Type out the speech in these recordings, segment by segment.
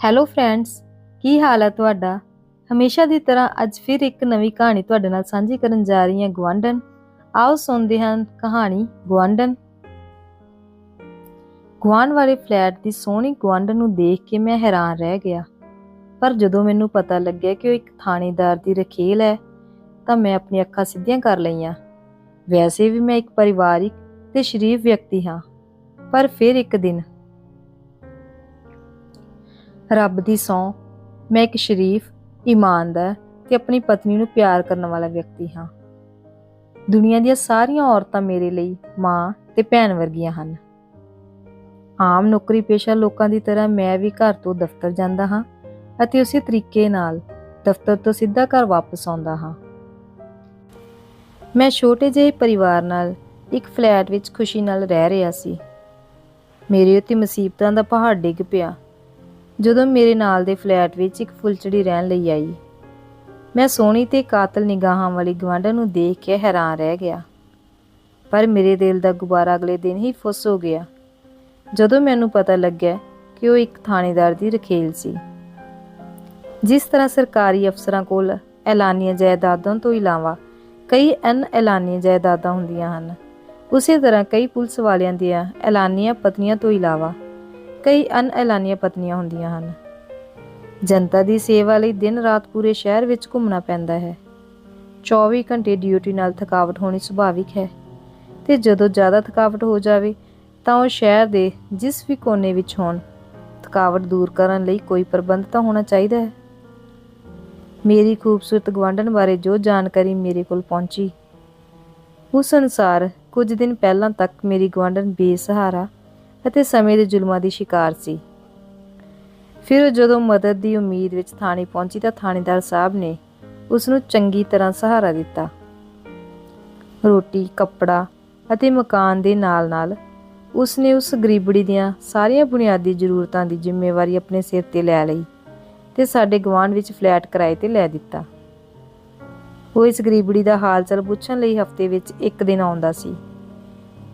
Hello friends ਕੀ ਹਾਲ ਹੈ ਤੁਹਾਡਾ? ਹਮੇਸ਼ਾ ਦੀ ਤਰ੍ਹਾਂ ਅੱਜ ਫਿਰ ਇੱਕ ਨਵੀਂ ਕਹਾਣੀ ਤੁਹਾਡੇ ਨਾਲ ਸਾਂਝੀ ਕਰਨ ਜਾ ਰਹੀ ਹਾਂ ਗਵਾਂਡਨ ਆਓ ਸੁਣਦੇ ਹਾਂ ਕਹਾਣੀ ਗਵਾਂਡਨ ਗਵਾਂਡ ਵਾਲੇ ਫਲੈਟ ਦੀ ਸੋਹਣੀ ਗਵਾਂਡਨ ਨੂੰ ਦੇਖ ਕੇ ਮੈਂ ਹੈਰਾਨ ਰਹਿ ਗਿਆ। ਪਰ ਜਦੋਂ ਮੈਨੂੰ ਪਤਾ ਲੱਗਿਆ ਕਿ ਉਹ ਇੱਕ ਥਾਣੇਦਾਰ ਦੀ ਰਖੇਲ ਹੈ, ਤਾਂ ਮੈਂ ਆਪਣੀ ਅੱਖਾਂ ਸਿੱਧੀਆਂ ਕਰ ਲਈਆਂ। ਵੈਸੇ ਵੀ ਮੈਂ ਇੱਕ ਪਰਿਵਾਰਿਕ ਤੇ ਸ਼ਰੀਫ ਵਿਅਕਤੀ ਹਾਂ, ਪਰ ਫਿਰ ਇੱਕ ਦਿਨ ਰੱਬ ਦੀ ਸੌਂ। ਮੈਂ ਇੱਕ ਸ਼ਰੀਫ, ਇਮਾਨਦਾਰ ਤੇ ਆਪਣੀ ਪਤਨੀ ਨੂੰ ਪਿਆਰ ਕਰਨ ਵਾਲਾ ਵਿਅਕਤੀ ਹਾਂ। ਦੁਨੀਆ ਦੀਆਂ ਸਾਰੀਆਂ ਔਰਤਾਂ ਮੇਰੇ ਲਈ ਮਾਂ ਤੇ ਭੈਣ ਵਰਗੀਆਂ ਹਨ। ਆਮ ਨੌਕਰੀ ਪੇਸ਼ਾ ਲੋਕਾਂ ਦੀ ਤਰ੍ਹਾਂ ਮੈਂ ਵੀ ਘਰ ਤੋਂ ਦਫ਼ਤਰ ਜਾਂਦਾ ਹਾਂ ਅਤੇ ਉਸੇ ਤਰੀਕੇ ਨਾਲ ਦਫ਼ਤਰ ਤੋਂ ਸਿੱਧਾ ਘਰ ਵਾਪਸ ਆਉਂਦਾ ਹਾਂ। ਮੈਂ ਛੋਟੇ ਜਿਹੇ ਪਰਿਵਾਰ ਨਾਲ ਇੱਕ ਫਲੈਟ ਵਿੱਚ ਖੁਸ਼ੀ ਨਾਲ ਰਹਿ ਰਿਹਾ ਸੀ। ਮੇਰੇ ਉੱਤੇ ਮੁਸੀਬਤਾਂ ਦਾ ਪਹਾੜ ਡਿੱਗ ਪਿਆ। ਜਦੋਂ ਮੇਰੇ ਨਾਲ ਦੇ ਫਲੈਟ ਵਿੱਚ ਇੱਕ ਫੁੱਲਚੜੀ ਰਹਿਣ ਲਈ ਆਈ, ਮੈਂ ਸੋਹਣੀ ਤੇ ਕਾਤਲ ਨਿਗਾਹਾਂ ਵਾਲੀ ਗਵਾਂਢਣ ਨੂੰ ਦੇਖ ਕੇ ਹੈਰਾਨ ਰਹਿ ਗਿਆ। ਪਰ ਮੇਰੇ ਦਿਲ ਦਾ ਗੁਬਾਰਾ ਅਗਲੇ ਦਿਨ ਹੀ ਫੁੱਸ ਹੋ ਗਿਆ। ਜਦੋਂ ਮੈਨੂੰ ਪਤਾ ਲੱਗਿਆ ਕਿ ਉਹ ਇੱਕ ਥਾਣੇਦਾਰ ਦੀ ਰਖੇਲ ਸੀ। ਜਿਸ ਤਰ੍ਹਾਂ ਸਰਕਾਰੀ ਅਫਸਰਾਂ ਕੋਲ ਐਲਾਨੀਆਂ ਜਾਇਦਾਦਾਂ ਤੋਂ ਇਲਾਵਾ ਕਈ ਅਨ ਐਲਾਨੀਆਂ ਜਾਇਦਾਦਾਂ ਹੁੰਦੀਆਂ ਹਨ, ਉਸੇ ਤਰ੍ਹਾਂ ਕਈ ਪੁਲਿਸ ਵਾਲਿਆਂ ਦੀਆਂ ਐਲਾਨੀਆਂ ਪਤਨੀਆਂ ਤੋਂ ਇਲਾਵਾ ਕਈ ਅਣਐਲਾਨੀਆਂ ਪਤਨੀਆਂ ਹੁੰਦੀਆਂ ਹਨ। ਜਨਤਾ ਦੀ ਸੇਵਾ ਲਈ ਦਿਨ ਰਾਤ ਪੂਰੇ ਸ਼ਹਿਰ ਵਿੱਚ ਘੁੰਮਣਾ ਪੈਂਦਾ ਹੈ। 24 ਘੰਟੇ ਡਿਊਟੀ ਨਾਲ ਥਕਾਵਟ ਹੋਣੀ ਸੁਭਾਵਿਕ ਹੈ ਤੇ ਜਦੋਂ ਜ਼ਿਆਦਾ ਥਕਾਵਟ ਹੋ ਜਾਵੇ ਤਾਂ ਉਹ ਸ਼ਹਿਰ ਦੇ ਜਿਸ ਵੀ ਕੋਨੇ ਵਿੱਚ ਹੋਣ, ਥਕਾਵਟ ਦੂਰ ਕਰਨ ਲਈ ਕੋਈ ਪ੍ਰਬੰਧ ਤਾਂ ਹੋਣਾ ਚਾਹੀਦਾ ਹੈ। ਮੇਰੀ ਖੂਬਸੂਰਤ ਗਵਾਂਢਣ ਬਾਰੇ ਜੋ ਜਾਣਕਾਰੀ ਮੇਰੇ ਕੋਲ ਪਹੁੰਚੀ, ਉਸ ਅਨੁਸਾਰ ਕੁਝ ਦਿਨ ਪਹਿਲਾਂ ਤੱਕ ਮੇਰੀ ਗਵਾਂਢਣ ਬੇਸਹਾਰਾ ਅਤੇ ਸਮੇਂ ਦੇ ਜ਼ੁਲਮਾਂ ਦੀ ਸ਼ਿਕਾਰ ਸੀ। ਫਿਰ ਜਦੋਂ ਮਦਦ ਦੀ ਉਮੀਦ ਵਿੱਚ ਥਾਣੇ ਪਹੁੰਚੀ ਤਾਂ ਥਾਣੇਦਾਰ ਸਾਹਿਬ ਨੇ ਉਸ ਨੂੰ ਚੰਗੀ ਤਰ੍ਹਾਂ ਸਹਾਰਾ ਦਿੱਤਾ। ਰੋਟੀ, ਕੱਪੜਾ ਅਤੇ ਮਕਾਨ ਦੇ ਨਾਲ-ਨਾਲ ਉਸ ਨੇ ਉਸ ਗਰੀਬੜੀ ਦੀਆਂ ਸਾਰੀਆਂ ਬੁਨਿਆਦੀ ਜ਼ਰੂਰਤਾਂ ਦੀ ਜ਼ਿੰਮੇਵਾਰੀ ਆਪਣੇ ਸਿਰ ਤੇ ਲੈ ਲਈ ਤੇ ਸਾਡੇ ਗਵਾਂਢ ਵਿੱਚ ਫਲੈਟ ਕਿਰਾਏ ਤੇ ਲੈ ਦਿੱਤਾ। ਉਹ ਇਸ ਗਰੀਬੜੀ ਦਾ ਹਾਲ ਚਾਲ ਪੁੱਛਣ ਲਈ ਹਫ਼ਤੇ ਵਿੱਚ ਇੱਕ ਦਿਨ ਆਉਂਦਾ ਸੀ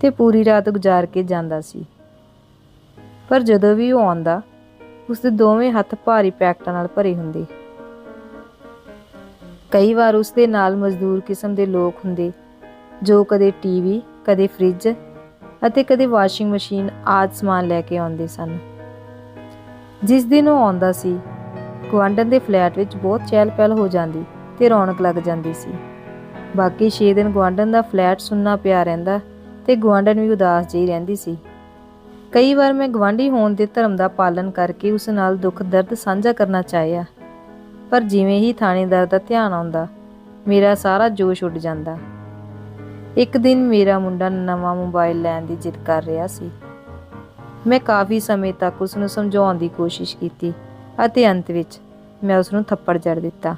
ਤੇ ਪੂਰੀ ਰਾਤ ਗੁਜ਼ਾਰ ਕੇ ਜਾਂਦਾ ਸੀ। ਪਰ ਜਦੋਂ ਵੀ ਉਹ ਆਉਂਦਾ ਉਸ ਦੇ ਦੋਵੇਂ ਹੱਥ ਭਾਰੀ ਪੈਕਟਾਂ ਨਾਲ ਭਰੇ ਹੁੰਦੇ। ਕਈ ਵਾਰ ਉਸ ਦੇ ਨਾਲ ਮਜ਼ਦੂਰ ਕਿਸਮ ਦੇ ਲੋਕ ਹੁੰਦੇ, ਜੋ ਕਦੇ ਟੀਵੀ, ਕਦੇ ਫ੍ਰਿਜ ਅਤੇ ਕਦੇ ਵਾਸ਼ਿੰਗ ਮਸ਼ੀਨ ਆਦਿ ਸਮਾਨ ਲੈ ਕੇ ਆਉਂਦੇ ਸਨ। ਜਿਸ ਦਿਨ ਉਹ ਆਉਂਦਾ ਸੀ ਗਵਾਂਡਨ ਦੇ ਫਲੈਟ ਵਿੱਚ ਬਹੁਤ ਚਹਿਲ-ਪਹਿਲ ਹੋ ਜਾਂਦੀ ਤੇ ਰੌਣਕ ਲੱਗ ਜਾਂਦੀ ਸੀ। ਬਾਕੀ 6 ਦਿਨ ਗਵਾਂਡਨ ਦਾ ਫਲੈਟ ਸੁੰਨਾ ਪਿਆ ਰਹਿੰਦਾ ਤੇ ਗਵਾਂਡਨ ਵੀ ਉਦਾਸ ਜਿਹੀ ਰਹਿੰਦੀ ਸੀ। ਕਈ ਵਾਰ ਮੈਂ ਗਵਾਂਢੀ ਹੋਣ ਦੇ ਧਰਮ ਦਾ ਪਾਲਣ ਕਰਕੇ ਉਸ ਨਾਲ ਦੁੱਖ ਦਰਦ ਸਾਂਝਾ ਕਰਨਾ ਚਾਹਿਆ। ਪਰ ਜਿਵੇਂ ਹੀ ਥਾਣੇਦਾਰ ਦਾ ਧਿਆਨ ਆਉਂਦਾ, ਮੇਰਾ ਸਾਰਾ ਜੋਸ਼ ਉੱਡ ਜਾਂਦਾ। ਇੱਕ ਦਿਨ ਮੇਰਾ ਮੁੰਡਾ ਨਵਾਂ ਮੋਬਾਈਲ ਲੈਣ ਦੀ ਜਿੱਦ ਕਰ ਰਿਹਾ ਸੀ। ਮੈਂ ਕਾਫੀ ਸਮੇਂ ਤੱਕ ਉਸ ਨੂੰ ਸਮਝਾਉਣ ਦੀ ਕੋਸ਼ਿਸ਼ ਕੀਤੀ ਅਤੇ ਅੰਤ ਵਿੱਚ ਮੈਂ ਉਸ ਨੂੰ ਥੱਪੜ ਜੜ ਦਿੱਤਾ।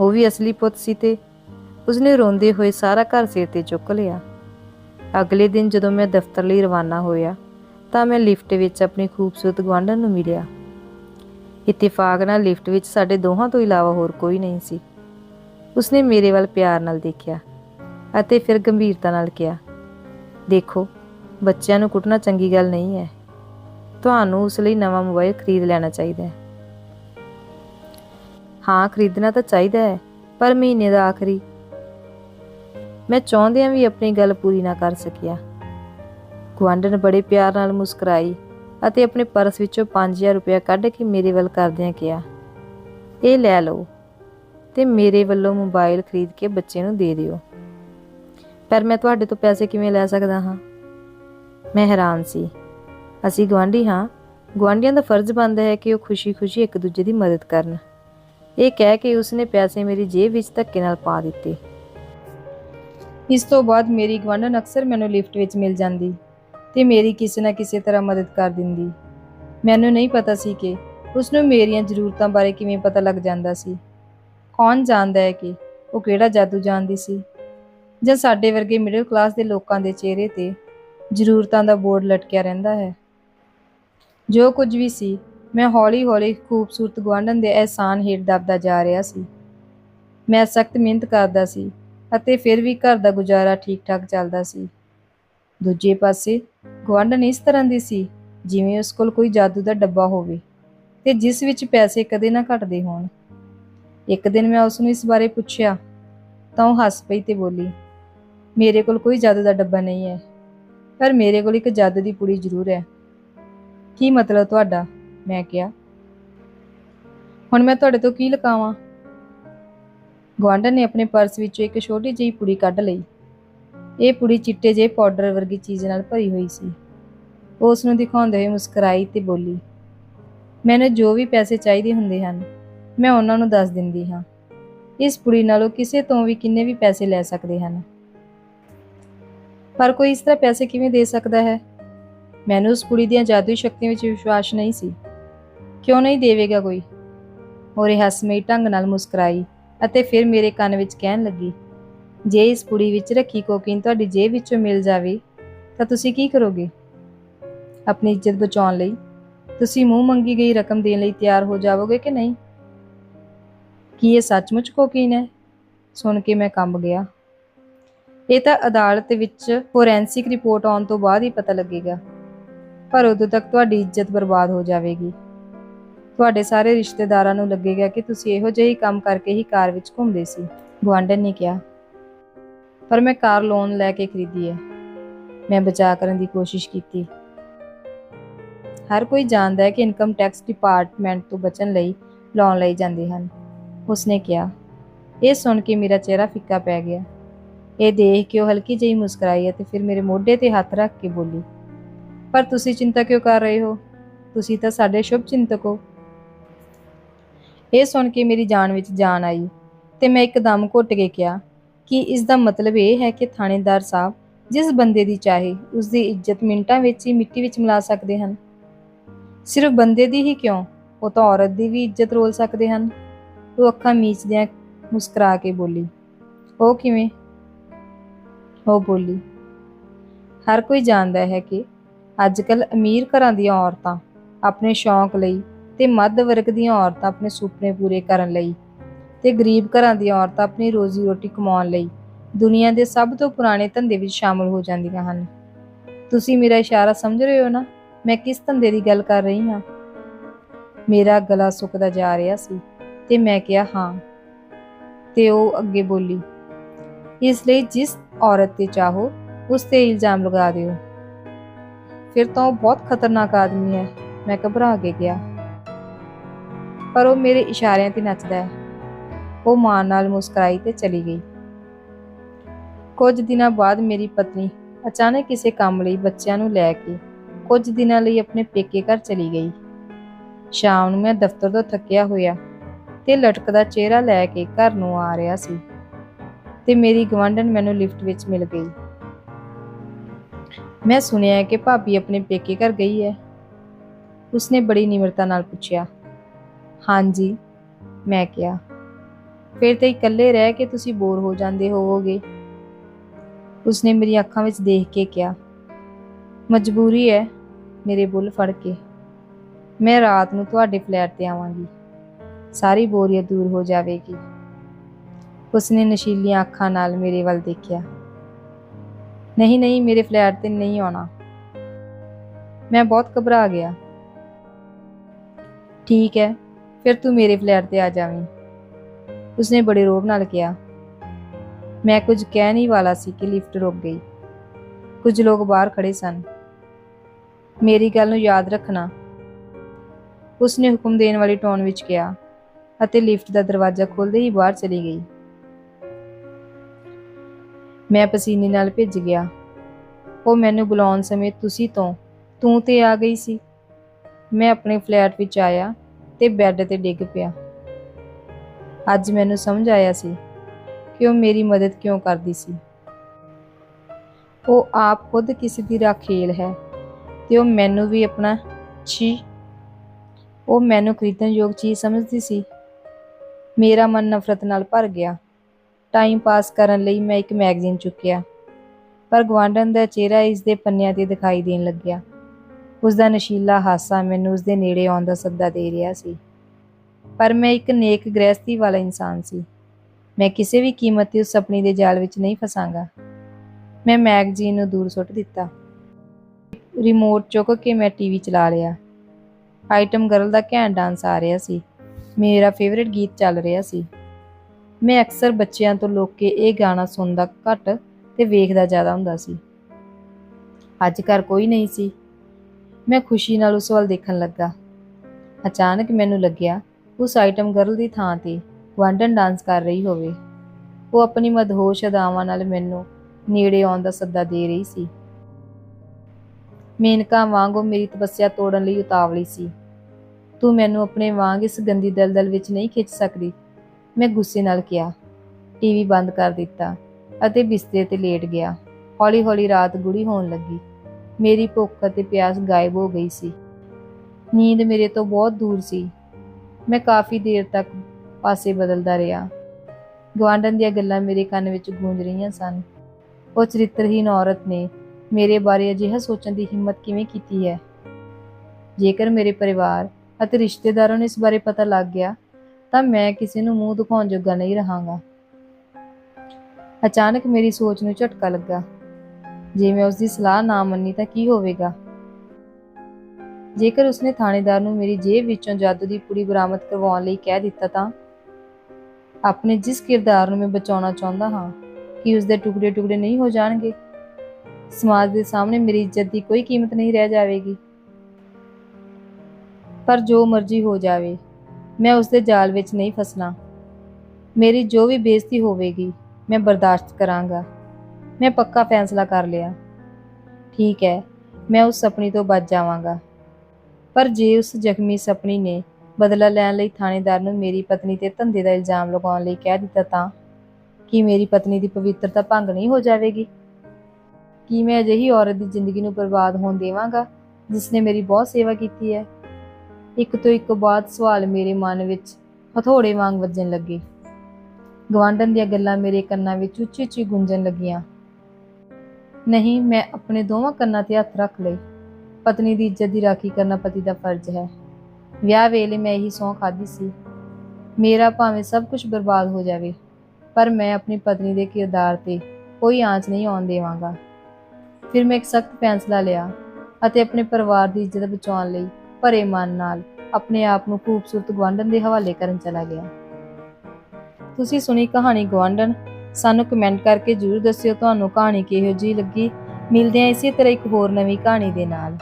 ਉਹ ਵੀ ਅਸਲੀ ਪੁੱਤ ਸੀ ਤੇ ਉਸਨੇ ਰੋਂਦੇ ਹੋਏ ਸਾਰਾ ਘਰ ਸਿਰ ਤੇ ਚੁੱਕ ਲਿਆ। ਅਗਲੇ ਦਿਨ ਜਦੋਂ ਮੈਂ ਦਫ਼ਤਰ ਲਈ ਰਵਾਨਾ ਹੋਇਆ ਤਾਂ ਮੈਂ ਲਿਫਟ ਵਿੱਚ ਆਪਣੀ ਖੂਬਸੂਰਤ ਗਵਾਂਢਣ ਨੂੰ ਮਿਲਿਆ। ਇਤਫਾਕ ਨਾਲ ਲਿਫਟ ਵਿੱਚ ਸਾਡੇ ਦੋਹਾਂ ਤੋਂ ਇਲਾਵਾ ਹੋਰ ਕੋਈ ਨਹੀਂ ਸੀ। ਉਸਨੇ ਮੇਰੇ ਵੱਲ ਪਿਆਰ ਨਾਲ ਦੇਖਿਆ ਅਤੇ ਫਿਰ ਗੰਭੀਰਤਾ ਨਾਲ ਕਿਹਾ, ਦੇਖੋ, ਬੱਚਿਆਂ ਨੂੰ ਕੁੱਟਣਾ ਚੰਗੀ ਗੱਲ ਨਹੀਂ ਹੈ। ਤੁਹਾਨੂੰ ਉਸ ਲਈ ਨਵਾਂ ਮੋਬਾਈਲ ਖਰੀਦ ਲੈਣਾ ਚਾਹੀਦਾ ਹੈ। ਹਾਂ, ਖਰੀਦਣਾ ਤਾਂ ਚਾਹੀਦਾ ਹੈ, ਪਰ ਮਹੀਨੇ ਦਾ ਆਖਰੀ। ਮੈਂ ਚਾਹੁੰਦਿਆਂ ਵੀ ਆਪਣੀ ਗੱਲ ਪੂਰੀ ਨਾ ਕਰ ਸਕਿਆ। ਗਵਾਂਢਣ ਬੜੇ ਪਿਆਰ ਨਾਲ ਮੁਸਕਰਾਈ ਅਤੇ ਆਪਣੇ ਪਰਸ ਵਿੱਚੋਂ 5000 ਰੁਪਇਆ ਕੱਢ ਕੇ ਮੇਰੇ ਵੱਲ ਕਰਦਿਆਂ ਕਿਹਾ, ਇਹ ਲੈ ਲਓ ਤੇ ਮੇਰੇ ਵੱਲੋਂ ਮੋਬਾਈਲ ਖਰੀਦ ਕੇ ਬੱਚੇ ਨੂੰ ਦੇ ਦਿਓ। ਪਰ ਮੈਂ ਤੁਹਾਡੇ ਤੋਂ ਪੈਸੇ ਕਿਵੇਂ ਲੈ ਸਕਦਾ ਹਾਂ? ਮੈਂ ਹੈਰਾਨ ਸੀ। ਅਸੀਂ ਗਵਾਂਢੀ ਹਾਂ। ਗਵਾਂਢੀਆਂ ਦਾ ਫਰਜ਼ ਬਣਦਾ ਹੈ ਕਿ ਉਹ ਖੁਸ਼ੀ-ਖੁਸ਼ੀ ਇੱਕ ਦੂਜੇ ਦੀ ਮਦਦ ਕਰਨ। ਇਹ ਕਹਿ ਕੇ ਉਸਨੇ ਪੈਸੇ ਮੇਰੀ ਜੇਬ ਵਿੱਚ ਧੱਕੇ ਨਾਲ ਪਾ ਦਿੱਤੇ। ਇਸ ਤੋਂ ਬਾਅਦ ਮੇਰੀ ਗਵਾਂਢਣ ਅਕਸਰ ਮੈਨੂੰ ਲਿਫਟ ਵਿੱਚ ਮਿਲ ਜਾਂਦੀ। ਤੇ ਮੇਰੀ ਕਿਸੇ ਨਾ ਕਿਸੇ ਤਰ੍ਹਾਂ ਮਦਦ ਕਰ ਦਿੰਦੀ। ਮੈਨੂੰ ਨਹੀਂ ਪਤਾ ਸੀ ਕਿ ਉਸ ਨੂੰ ਮੇਰੀਆਂ ਜ਼ਰੂਰਤਾਂ ਬਾਰੇ ਕਿਵੇਂ ਪਤਾ ਲੱਗ ਜਾਂਦਾ ਸੀ। ਕੌਣ ਜਾਣਦਾ ਹੈ ਕਿ ਉਹ ਕਿਹੜਾ ਜਾਦੂ ਜਾਣਦੀ ਸੀ? ਜਾਂ ਸਾਡੇ ਵਰਗੇ ਮਿਡਲ ਕਲਾਸ ਦੇ ਲੋਕਾਂ ਦੇ ਚਿਹਰੇ ਤੇ ਜ਼ਰੂਰਤਾਂ ਦਾ ਬੋਰਡ ਲਟਕਿਆ ਰਹਿੰਦਾ ਹੈ? ਜੋ ਕੁਝ ਵੀ ਸੀ, ਮੈਂ ਹੌਲੀ-ਹੌਲੀ ਖੂਬਸੂਰਤ ਗਵਾਂਢਣ ਦੇ ਅਹਿਸਾਨ ਹੇਠ ਦਬਦਾ ਜਾ ਰਿਹਾ ਸੀ। ਮੈਂ ਸਖਤ ਮਿਹਨਤ ਕਰਦਾ ਸੀ ਅਤੇ ਫਿਰ ਵੀ ਘਰ ਦਾ ਗੁਜ਼ਾਰਾ ਠੀਕ-ਠਾਕ ਚੱਲਦਾ ਸੀ। ਦੂਜੇ ਪਾਸੇ ਗਵਾਂਢਣ ਇਸ ਤਰ੍ਹਾਂ ਦੀ ਸੀ ਜਿਵੇਂ ਉਸ ਕੋਲ ਕੋਈ ਜਾਦੂ ਦਾ ਡੱਬਾ ਹੋਵੇ ਤੇ ਜਿਸ ਵਿੱਚ ਪੈਸੇ ਕਦੇ ਨਾ ਘਟਦੇ ਹੋਣ। ਇੱਕ ਦਿਨ ਮੈਂ ਉਸ ਨੂੰ ਇਸ ਬਾਰੇ ਪੁੱਛਿਆ ਤਾਂ ਉਹ ਹੱਸ ਪਈ ਤੇ ਬੋਲੀ, ਮੇਰੇ ਕੋਲ ਕੋਈ ਜਾਦੂ ਦਾ ਡੱਬਾ ਨਹੀਂ ਹੈ, ਪਰ ਮੇਰੇ ਕੋਲ ਇੱਕ ਜਾਦੂ ਦੀ ਪੁੜੀ ਜ਼ਰੂਰ ਹੈ। ਕੀ ਮਤਲਬ ਤੁਹਾਡਾ? ਮੈਂ ਕਿਹਾ। ਹੁਣ ਮੈਂ ਤੁਹਾਡੇ ਤੋਂ ਕੀ ਲਕਾਵਾਂ? ਗਵਾਂਢਣ ਨੇ ਆਪਣੇ ਪਰਸ ਵਿੱਚੋਂ ਇੱਕ ਛੋਟੀ ਜਿਹੀ ਪੁੜੀ ਕੱਢ ਲਈ। ਇਹ ਪੁੜੀ ਚਿੱਟੇ ਜਿਹੇ ਪਾਊਡਰ ਵਰਗੀ ਚੀਜ਼ ਨਾਲ ਭਰੀ ਹੋਈ ਸੀ। ਉਹ ਉਸ ਨੂੰ ਦਿਖਾਉਂਦੇ ਹੋਏ ਮੁਸਕਰਾਈ ਤੇ ਬੋਲੀ, ਮੈਨੂੰ ਜੋ ਵੀ ਪੈਸੇ ਚਾਹੀਦੇ ਹੁੰਦੇ ਹਨ, ਮੈਂ ਉਹਨਾਂ ਨੂੰ ਦੱਸ ਦਿੰਦੀ ਹਾਂ। ਇਸ ਪੁੜੀ ਨਾਲੋਂ ਕਿਸੇ ਤੋਂ ਵੀ ਕਿੰਨੇ ਵੀ ਪੈਸੇ ਲੈ ਸਕਦੇ ਹਨ? ਪਰ ਕੋਈ ਇਸ ਤਰ੍ਹਾਂ ਪੈਸੇ ਕਿਵੇਂ ਦੇ ਸਕਦਾ ਹੈ? ਮੈਨੂੰ ਉਸ ਕੁੜੀ ਦੀਆਂ ਜਾਦੂਈ ਸ਼ਕਤੀਆਂ ਵਿੱਚ ਵਿਸ਼ਵਾਸ ਨਹੀਂ ਸੀ। ਕਿਉਂ ਨਹੀਂ ਦੇਵੇਗਾ ਕੋਈ? ਉਹ ਹਸਮਈ ਢੰਗ ਨਾਲ ਮੁਸਕਰਾਈ ਅਤੇ ਫਿਰ ਮੇਰੇ ਕੰਨ ਵਿੱਚ ਕਹਿਣ ਲੱਗੀ ਜੇ ਇਸ ਪੁੜੀ ਵਿੱਚ ਰੱਖੀ ਕੋਕੀਨ ਤੁਹਾਡੀ ਜੇਬ ਵਿੱਚੋਂ ਮਿਲ ਜਾਵੇ, ਤਾਂ ਤੁਸੀਂ ਕੀ ਕਰੋਗੇ? ਆਪਣੀ ਇੱਜ਼ਤ ਬਚਾਉਣ ਲਈ ਤੁਸੀਂ ਮੂੰਹ ਮੰਗੀ ਗਈ ਰਕਮ ਦੇਣ ਲਈ ਤਿਆਰ ਹੋ ਜਾਵੋਗੇ ਕਿ ਨਹੀਂ? ਕੀ ਇਹ ਸੱਚਮੁੱਚ ਕੋਕੀਨ ਹੈ? ਸੁਣ ਕੇ ਮੈਂ ਕੰਬ ਗਿਆ। ਇਹ ਤਾਂ ਅਦਾਲਤ ਵਿੱਚ ਫੋਰੈਂਸਿਕ ਰਿਪੋਰਟ ਆਉਣ ਤੋਂ ਬਾਅਦ ਹੀ ਪਤਾ ਲੱਗੇਗਾ, ਪਰ ਉਦੋਂ ਤੱਕ ਤੁਹਾਡੀ ਇੱਜ਼ਤ ਬਰਬਾਦ ਹੋ ਜਾਵੇਗੀ। ਤੁਹਾਡੇ ਸਾਰੇ ਰਿਸ਼ਤੇਦਾਰਾਂ ਨੂੰ ਲੱਗੇਗਾ ਕਿ ਤੁਸੀਂ ਇਹੋ ਜਿਹੇ ਕੰਮ ਕਰਕੇ ਹੀ ਕਾਰ ਵਿੱਚ ਘੁੰਮਦੇ ਸੀ। ਗਵਾਂਡਨ ਨੇ ਕਿਹਾ ਪਰ ਮੈਂ ਕਾਰ ਲੋਨ ਲੈ ਕੇ ਖਰੀਦੀ ਹੈ। ਮੈਂ ਬਚਾ ਕਰਨ ਦੀ ਕੋਸ਼ਿਸ਼ ਕੀਤੀ। ਹਰ ਕੋਈ ਜਾਣਦਾ ਹੈ ਕਿ ਇਨਕਮ ਟੈਕਸ ਡਿਪਾਰਟਮੈਂਟ ਤੋਂ ਬਚਣ ਲਈ ਲੋਨ ਲਈ ਜਾਂਦੇ ਹਨ। ਉਸਨੇ ਕਿਹਾ, ਇਹ ਸੁਣ ਕੇ ਮੇਰਾ ਚਿਹਰਾ ਫਿੱਕਾ ਪੈ ਗਿਆ। ਇਹ ਦੇਖ ਕੇ ਉਹ ਹਲਕੀ ਜਿਹੀ ਮੁਸਕਰਾਈ ਅਤੇ ਫਿਰ ਮੇਰੇ ਮੋਢੇ ਤੇ ਹੱਥ ਰੱਖ ਕੇ ਬੋਲੀ, ਪਰ ਤੁਸੀਂ ਚਿੰਤਾ ਕਿਉਂ ਕਰ ਰਹੇ ਹੋ? ਤੁਸੀਂ ਤਾਂ ਸਾਡੇ ਸ਼ੁਭ ਚਿੰਤਕ ਹੋ। ਇਹ ਸੁਣ ਕੇ ਮੇਰੀ ਜਾਨ ਵਿੱਚ ਜਾਨ ਆਈ ਤੇ ਮੈਂ ਇੱਕਦਮ ਘੁੱਟ ਕੇ ਕਿਹਾ ਕਿ ਇਸ ਦਾ ਮਤਲਬ ਇਹ ਹੈ ਕਿ ਥਾਣੇਦਾਰ ਸਾਹਿਬ ਜਿਸ ਬੰਦੇ ਦੀ ਚਾਹੇ ਉਸ ਦੀ ਇੱਜ਼ਤ ਮਿੰਟਾਂ ਵਿੱਚ ਹੀ ਮਿੱਟੀ ਵਿੱਚ ਮਿਲਾ ਸਕਦੇ ਹਨ। ਸਿਰਫ ਬੰਦੇ ਦੀ ਹੀ ਕਿਉਂ? ਉਹ ਤਾਂ ਔਰਤ ਦੀ ਵੀ ਇੱਜ਼ਤ ਰੋਲ ਸਕਦੇ ਹਨ। ਉਹ ਅੱਖਾਂ ਮੀਚਦਿਆਂ ਮੁਸਕਰਾ ਕੇ ਬੋਲੀ, ਉਹ ਕਿਵੇਂ? ਉਹ ਬੋਲੀ, ਹਰ ਕੋਈ ਜਾਣਦਾ ਹੈ ਕਿ ਅੱਜਕੱਲ ਅਮੀਰ ਘਰਾਂ ਦੀਆਂ ਔਰਤਾਂ ਆਪਣੇ ਸ਼ੌਂਕ ਲਈ ਤੇ ਮੱਧ ਵਰਗ ਦੀਆਂ ਔਰਤਾਂ ਆਪਣੇ ਸੁਪਨੇ ਪੂਰੇ ਕਰਨ ਲਈ ਤੇ ਗਰੀਬ ਘਰਾਂ ਦੀਆਂ ਔਰਤਾਂ ਆਪਣੀ ਰੋਜ਼ੀ ਰੋਟੀ ਕਮਾਉਣ ਲਈ ਦੁਨੀਆ ਦੇ ਸਭ ਤੋਂ ਪੁਰਾਣੇ ਧੰਦੇ ਵਿੱਚ ਸ਼ਾਮਲ ਹੋ ਜਾਂਦੀਆਂ ਹਨ। ਤੁਸੀਂ ਮੇਰਾ ਇਸ਼ਾਰਾ ਸਮਝ ਰਹੇ ਹੋ ਨਾ? ਮੈਂ ਕਿਸ ਧੰਦੇ ਦੀ ਗੱਲ ਕਰ ਰਹੀ ਹਾਂ? ਮੇਰਾ ਗਲਾ ਸੁੱਕਦਾ ਜਾ ਰਿਹਾ ਸੀ ਤੇ ਮੈਂ ਕਿਹਾ, ਹਾਂ। ਤੇ ਉਹ ਅੱਗੇ ਬੋਲੀ, ਇਸ ਲਈ ਜਿਸ ਔਰਤ ਤੇ ਚਾਹੋ, ਉਸ ਤੇ ਇਲਜ਼ਾਮ ਲਗਾ ਦਿਓ। ਫਿਰ ਤਾਂ ਉਹ ਬਹੁਤ ਖਤਰਨਾਕ ਆਦਮੀ ਹੈ। ਮੈਂ ਘਬਰਾ ਕੇ ਗਿਆ। ਪਰ ਉਹ ਮੇਰੇ ਇਸ਼ਾਰਿਆਂ ਤੇ ਨੱਚਦਾ ਹੈ। ਉਹ ਮਾਂ ਨਾਲ ਮੁਸਕਰਾਈ ਤੇ ਚਲੀ ਗਈ। ਕੁਝ ਦਿਨਾਂ ਬਾਅਦ ਮੇਰੀ ਪਤਨੀ ਅਚਾਨਕ ਕਿਸੇ ਕੰਮ ਲਈ ਬੱਚਿਆਂ ਨੂੰ ਲੈ ਕੇ ਕੁਝ ਦਿਨਾਂ ਲਈ ਆਪਣੇ ਪੇਕੇ ਘਰ ਚਲੀ ਗਈ। ਸ਼ਾਮ ਨੂੰ ਮੈਂ ਦਫ਼ਤਰ ਤੋਂ ਥੱਕਿਆ ਹੋਇਆ ਤੇ ਲਟਕਦਾ ਚਿਹਰਾ ਲੈ ਕੇ ਘਰ ਨੂੰ ਆ ਰਿਹਾ ਸੀ ਤੇ ਮੇਰੀ ਗਵੰਡਨ ਮੈਨੂੰ ਲਿਫਟ ਵਿੱਚ ਮਿਲ ਗਈ। ਮੈਂ ਸੁਣਿਆ ਕਿ ਭਾਬੀ ਆਪਣੇ ਪੇਕੇ ਘਰ ਗਈ ਹੈ। ਉਸਨੇ ਬੜੀ ਨਿਮਰਤਾ ਨਾਲ ਪੁੱਛਿਆ, ਹਾਂਜੀ, ਮੈਂ ਕਿਹਾ। ਫਿਰ ਤੇ ਇਕੱਲੇ ਰਹਿ ਕੇ ਤੁਸੀਂ ਬੋਰ ਹੋ ਜਾਂਦੇ ਹੋਵੋਗੇ। ਉਸਨੇ ਮੇਰੀ ਅੱਖਾਂ ਵਿੱਚ ਦੇਖ ਕੇ ਕਿਹਾ, ਮਜਬੂਰੀ ਹੈ ਮੇਰੇ ਬੁੱਲ ਫੜ ਕੇ। ਮੈਂ ਰਾਤ ਨੂੰ ਤੁਹਾਡੇ ਫਲੈਟ ਤੇ ਆਵਾਂਗੀ। ਸਾਰੀ ਬੋਰੀਅਤ ਦੂਰ ਹੋ ਜਾਵੇਗੀ। ਉਸਨੇ ਨਸ਼ੀਲੀਆਂ ਅੱਖਾਂ ਨਾਲ ਮੇਰੇ ਵੱਲ ਦੇਖਿਆ। ਨਹੀਂ ਨਹੀਂ, ਮੇਰੇ ਫਲੈਟ ਤੇ ਨਹੀਂ ਆਉਣਾ। ਮੈਂ ਬਹੁਤ ਘਬਰਾ ਗਿਆ। ਠੀਕ ਹੈ ਫਿਰ ਤੂੰ ਮੇਰੇ ਫਲੈਟ ਤੇ ਆ ਜਾਵੀਂ। ਉਸਨੇ ਬੜੇ ਰੋਬ ਨਾਲ ਕਿਹਾ, ਮੈਂ ਕੁਝ ਕਹਿ ਨਹੀਂ ਵਾਲਾ ਸੀ ਕਿ ਲਿਫਟ ਰੁਕ ਗਈ। ਕੁਝ ਲੋਕ ਬਾਹਰ ਖੜੇ ਸਨ। ਮੇਰੀ ਗੱਲ ਨੂੰ ਯਾਦ ਰੱਖਣਾ। ਉਸਨੇ ਹੁਕਮ ਦੇਣ ਵਾਲੀ ਟੋਨ ਵਿੱਚ ਕਿਹਾ ਅਤੇ ਲਿਫਟ ਦਾ ਦਰਵਾਜ਼ਾ ਖੋਲਦੇ ਹੀ ਬਾਹਰ ਚਲੀ ਗਈ। ਮੈਂ ਪਸੀਨੇ ਨਾਲ ਭਿੱਜ ਗਿਆ। ਉਹ ਮੈਨੂੰ ਬੁਲਾਉਣ ਸਮੇਂ ਤੁਸੀਂ ਤੋਂ, ਤੂੰ ਤੇ ਆ ਗਈ ਸੀ। ਮੈਂ ਆਪਣੇ ਫਲੈਟ ਵਿੱਚ ਆਇਆ ਤੇ ਬੈੱਡ ਤੇ ਡਿੱਗ ਪਿਆ। ਅੱਜ ਮੈਨੂੰ ਸਮਝ ਆਇਆ ਸੀ ਕਿ ਉਹ ਮੇਰੀ ਮਦਦ ਕਿਉਂ ਕਰਦੀ ਸੀ। ਉਹ ਆਪ ਖੁਦ ਕਿਸੇ ਦੀ ਰਾਖੇਲ ਹੈ ਤੇ ਉਹ ਮੈਨੂੰ ਵੀ ਆਪਣਾ ਛੀ। ਉਹ ਮੈਨੂੰ ਖਰੀਦਣ ਯੋਗ ਚੀਜ਼ ਸਮਝਦੀ ਸੀ। ਮੇਰਾ ਮਨ ਨਫ਼ਰਤ ਨਾਲ ਭਰ ਗਿਆ। ਟਾਈਮ ਪਾਸ ਕਰਨ ਲਈ ਮੈਂ ਇੱਕ ਮੈਗਜ਼ੀਨ ਚੁੱਕਿਆ। ਪਰ ਗਵਾਂਡਨ ਦਾ ਚਿਹਰਾ ਇਸ ਦੇ ਪੰਨਿਆਂ ਤੇ ਦਿਖਾਈ ਦੇਣ ਲੱਗਿਆ। ਉਸ ਦਾ ਨਸ਼ੀਲਾ ਹਾਸਾ ਮੈਨੂੰ ਉਸ ਦੇ ਨੇੜੇ ਆਉਣ ਦਾ ਸੱਦਾ ਦੇ ਰਿਹਾ ਸੀ। ਪਰ ਮੈਂ ਇੱਕ ਨੇਕ ਗ੍ਰਹਿਸਤੀ ਵਾਲਾ ਇਨਸਾਨ ਸੀ। ਮੈਂ ਕਿਸੇ ਵੀ ਕੀਮਤ ਤੇ ਉਸ ਸੁਪਨੇ ਦੇ ਜਾਲ ਵਿੱਚ ਨਹੀਂ ਫਸਾਂਗਾ। ਮੈਂ ਮੈਗਜ਼ੀਨ ਨੂੰ ਦੂਰ ਸੁੱਟ ਦਿੱਤਾ। ਰਿਮੋਟ ਚੁੱਕ ਕੇ ਮੈਂ ਟੀਵੀ ਚਲਾ ਲਿਆ। ਆਈਟਮ ਗਰਲ ਦਾ ਘੈਂਟ ਡਾਂਸ ਆ ਰਿਹਾ ਸੀ। ਮੇਰਾ ਫੇਵਰਿਟ ਗੀਤ ਚੱਲ ਰਿਹਾ ਸੀ। ਮੈਂ ਅਕਸਰ ਬੱਚਿਆਂ ਤੋਂ ਲੋਕ ਕੇ ਇਹ ਗਾਣਾ ਸੁਣਦਾ ਘੱਟ ਤੇ ਵੇਖਦਾ ਜ਼ਿਆਦਾ ਹੁੰਦਾ ਸੀ। ਅੱਜ ਘਰ ਕੋਈ ਨਹੀਂ ਸੀ। ਮੈਂ ਖੁਸ਼ੀ ਨਾਲ ਉਸ ਵੱਲ ਦੇਖਣ ਲੱਗਾ। ਅਚਾਨਕ ਮੈਨੂੰ ਲੱਗਿਆ ਉਸ ਆਈਟਮ ਗਰਲ ਦੀ ਥਾਂ ਤੇ ਵਾਂਡਨ ਡਾਂਸ ਕਰ ਰਹੀ ਹੋਵੇ। ਉਹ ਆਪਣੀ ਮਦਹੋਸ਼ ਅਦਾਵਾਂ ਨਾਲ ਮੈਨੂੰ ਨੇੜੇ ਆਉਣ ਦਾ ਸੱਦਾ ਦੇ ਰਹੀ ਸੀ। ਮੇਨਕਾ ਵਾਂਗ ਉਹ ਮੇਰੀ ਤਪੱਸਿਆ ਤੋੜਨ ਲਈ ਉਤਾਵਲੀ ਸੀ। ਤੂੰ ਮੈਨੂੰ ਆਪਣੇ ਵਾਂਗ ਇਸ ਗੰਦੀ ਦਲਦਲ ਵਿੱਚ ਨਹੀਂ ਖਿੱਚ ਸਕਦੀ, ਮੈਂ ਗੁੱਸੇ ਨਾਲ ਕਿਹਾ। ਟੀਵੀ ਬੰਦ ਕਰ ਦਿੱਤਾ ਅਤੇ ਬਿਸਤਰੇ ਤੇ ਲੇਟ ਗਿਆ। ਹੌਲੀ-ਹੌਲੀ ਰਾਤ ਗੁੜੀ ਹੋਣ ਲੱਗੀ। ਮੇਰੀ ਭੁੱਖ ਅਤੇ ਪਿਆਸ ਗਾਇਬ ਹੋ ਗਈ ਸੀ। ਨੀਂਦ ਮੇਰੇ ਤੋਂ ਬਹੁਤ ਦੂਰ ਸੀ। ਮੈਂ ਕਾਫੀ ਦੇਰ ਤੱਕ ਪਾਸੇ ਬਦਲਦਾ ਰਿਹਾ। ਗਵਾਂਡਨ ਦੀਆਂ ਗੱਲਾਂ ਮੇਰੇ ਕੰਨ ਵਿੱਚ ਗੂੰਜ ਰਹੀਆਂ ਸਨ। ਉਹ ਚਰਿੱਤਰਹੀਨ ਔਰਤ ਨੇ ਮੇਰੇ ਬਾਰੇ ਅਜਿਹਾ ਸੋਚਣ ਦੀ ਹਿੰਮਤ ਕਿਵੇਂ ਕੀਤੀ ਹੈ? ਜੇਕਰ ਮੇਰੇ ਪਰਿਵਾਰ ਅਤੇ ਰਿਸ਼ਤੇਦਾਰਾਂ ਨੂੰ ਇਸ ਬਾਰੇ ਪਤਾ ਲੱਗ ਗਿਆ, ਤਾਂ ਮੈਂ ਕਿਸੇ ਨੂੰ ਮੂੰਹ ਦਿਖਾਉਣ ਜੋਗਾ ਨਹੀਂ ਰਹਾਂਗਾ। ਅਚਾਨਕ ਮੇਰੀ ਸੋਚ ਨੂੰ ਝਟਕਾ ਲੱਗਾ। ਜੇ ਮੈਂ ਉਸ ਦੀ ਸਲਾਹ ਨਾ ਮੰਨੀ ਤਾਂ ਕੀ ਹੋਵੇਗਾ? ਜੇਕਰ ਉਸਨੇ ਥਾਣੇਦਾਰ ਨੂੰ ਮੇਰੀ ਜੇਬ ਵਿੱਚੋਂ ਜਾਦੂ ਦੀ ਪੁੜੀ ਬਰਾਮਦ ਕਰਵਾਉਣ ਲਈ ਕਹਿ ਦਿੱਤਾ ਤਾਂ ਆਪਣੇ ਜਿਸ ਕਿਰਦਾਰ ਨੂੰ ਮੈਂ ਬਚਾਉਣਾ ਚਾਹੁੰਦਾ ਹਾਂ, ਕਿ ਉਸ ਦੇ ਟੁਕੜੇ ਟੁਕੜੇ ਨਹੀਂ ਹੋ ਜਾਣਗੇ? ਸਮਾਜ ਦੇ ਸਾਹਮਣੇ ਮੇਰੀ ਇੱਜ਼ਤ ਦੀ ਕੋਈ ਕੀਮਤ ਨਹੀਂ ਰਹਿ ਜਾਵੇਗੀ। ਪਰ ਜੋ ਮਰਜ਼ੀ ਹੋ ਜਾਵੇ, ਮੈਂ ਉਸ ਦੇ ਜਾਲ ਵਿੱਚ ਨਹੀਂ ਫਸਣਾ। ਮੇਰੀ ਜੋ ਵੀ ਬੇਇੱਜ਼ਤੀ ਹੋਵੇਗੀ, ਮੈਂ ਬਰਦਾਸ਼ਤ ਕਰਾਂਗਾ। ਮੈਂ ਪੱਕਾ ਫੈਸਲਾ ਕਰ ਲਿਆ। ਠੀਕ ਹੈ, ਮੈਂ ਉਸ ਸੁਪਨੀ ਤੋਂ ਬਚ ਜਾਵਾਂਗਾ। ਪਰ ਜੇ ਉਸ ਜ਼ਖਮੀ ਸਪਨੀ ਨੇ ਬਦਲਾ ਲੈਣ ਲਈ ਥਾਣੇਦਾਰ ਨੂੰ ਮੇਰੀ ਪਤਨੀ ਤੇ ਧੰਦੇ ਦਾ ਇਲਜ਼ਾਮ ਲਗਾਉਣ ਲਈ ਕਹਿ ਦਿੱਤਾ ਤਾਂ ਕੀ ਮੇਰੀ ਪਤਨੀ ਦੀ ਪਵਿੱਤਰਤਾ ਭੰਗ ਨਹੀਂ ਹੋ ਜਾਵੇਗੀ? ਕੀ ਮੈਂ ਅਜਿਹੀ ਔਰਤ ਦੀ ਜ਼ਿੰਦਗੀ ਨੂੰ ਬਰਬਾਦ ਹੋਣ ਦੇਵਾਂਗਾ ਜਿਸ ਨੇ ਮੇਰੀ ਬਹੁਤ ਸੇਵਾ ਕੀਤੀ ਹੈ? ਇੱਕ ਤੋਂ ਇੱਕ ਬਾਅਦ ਸਵਾਲ ਮੇਰੇ ਮਨ ਵਿੱਚ ਹਥੌੜੇ ਵਾਂਗ ਵੱਜਣ ਲੱਗੇ। ਗਵਾਂਡਨ ਦੀਆਂ ਗੱਲਾਂ ਮੇਰੇ ਕੰਨਾਂ ਵਿੱਚ ਉੱਚੀ ਉੱਚੀ ਗੂੰਜਣ ਲੱਗੀਆਂ। ਨਹੀਂ, ਮੈਂ ਆਪਣੇ ਦੋਵਾਂ ਕੰਨਾਂ ਤੇ ਹੱਥ ਰੱਖ ਲਏ। ਪਤਨੀ ਦੀ ਇੱਜ਼ਤ ਦੀ ਰਾਖੀ ਕਰਨਾ ਪਤੀ ਦਾ ਫਰਜ਼ ਹੈ। ਵਿਆਹ ਵੇਲੇ ਮੈਂ ਇਹੀ ਸਹੁੰ ਖਾਧੀ ਸੀ। ਮੇਰਾ ਭਾਵੇਂ ਸਭ ਕੁਝ ਬਰਬਾਦ ਹੋ ਜਾਵੇ, ਪਰ ਮੈਂ ਆਪਣੀ ਪਤਨੀ ਦੇ ਕਿਰਦਾਰ ਤੇ ਕੋਈ ਆਂਚ ਨਹੀਂ ਆਉਣ ਦੇਵਾਂਗਾ। ਫਿਰ ਮੈਂ ਇੱਕ ਸਖਤ ਫੈਸਲਾ ਲਿਆ ਅਤੇ ਆਪਣੇ ਪਰਿਵਾਰ ਦੀ ਇੱਜ਼ਤ ਬਚਾਉਣ ਲਈ ਭਰੇ ਮਨ ਨਾਲ ਆਪਣੇ ਆਪ ਨੂੰ ਖੂਬਸੂਰਤ ਗਵਾਂਡਨ ਦੇ ਹਵਾਲੇ ਕਰਨ ਚਲਾ ਗਿਆ। ਤੁਸੀਂ ਸੁਣੀ ਕਹਾਣੀ ਗਵਾਂਡਨ ਸਾਨੂੰ ਕਮੈਂਟ ਕਰਕੇ ਜਰੂਰ ਦੱਸਿਓ ਤੁਹਾਨੂੰ ਕਹਾਣੀ ਕਿਹੋ ਜਿਹੀ ਲੱਗੀ। ਮਿਲਦੇ ਹਾਂ ਇਸੇ ਤਰ੍ਹਾਂ ਇੱਕ ਹੋਰ ਨਵੀਂ ਕਹਾਣੀ ਦੇ ਨਾਲ।